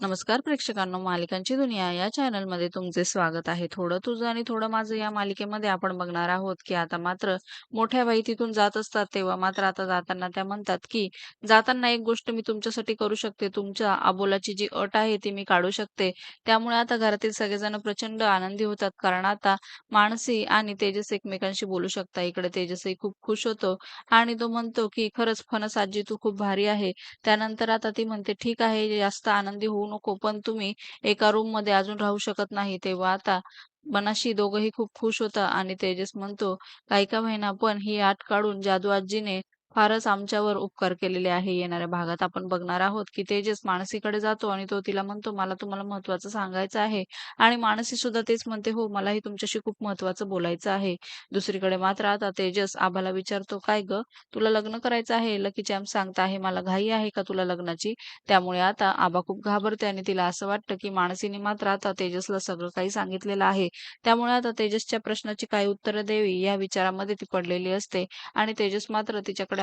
नमस्कार प्रेक्षकांनो, मालिकांची दुनिया या चॅनलमध्ये तुमचे स्वागत आहे. थोडं तुझं आणि थोडं माझं या मालिकेमध्ये आपण बघणार आहोत, की आता मात्र मोठ्या बाई तिथून जात असतात, तेव्हा मात्र आता जाताना त्या म्हणतात, की जाताना एक गोष्ट मी तुमच्यासाठी करू शकते. तुमच्या अबोलाची जी अट आहे ती मी काढू शकते. त्यामुळे आता घरातील सगळेजण प्रचंड आनंदी होतात. कारण आता मानसी आणि तेजस एकमेकांशी बोलू शकता इकडे तेजसही खूप खुश होतो आणि तो म्हणतो, की खरंच फणस आजी तू खूप भारी आहे. त्यानंतर आता ती म्हणते, ठीक आहे जास्त आनंदी होऊ नको, पण तुम्ही एका रूममध्ये अजून राहू शकत नाही. तेव्हा आता मनाशी दोघंही खूप खुश होता आणि तेजस म्हणतो, काही का महिना पण ही आठ काढून जादू आजीने फारच आमच्यावर उपकार केलेले आहे. येणाऱ्या भागात आपण बघणार आहोत, की तेजस मानसीकडे जातो आणि तो तिला म्हणतो, मला तुम्हाला महत्वाचं सांगायचं आहे आणि मानसी सुद्धा तेच म्हणते, हो मलाही तुमच्याशी खूप महत्वाचं बोलायचं आहे. दुसरीकडे मात्र आता तेजस आभाला विचारतो, काय ग तुला लग्न करायचं आहे? लकी चॅम सांगता आहे, मला घाई आहे का तुला लग्नाची? त्यामुळे आता आबा खूप घाबरते आणि तिला असं वाटतं, की मानसीने मात्र आता तेजसला सगळं काही सांगितलेलं आहे. त्यामुळे आता तेजसच्या प्रश्नाची काय उत्तरं द्यावी या विचारामध्ये ती पडलेली असते आणि तेजस मात्र तिच्याकडे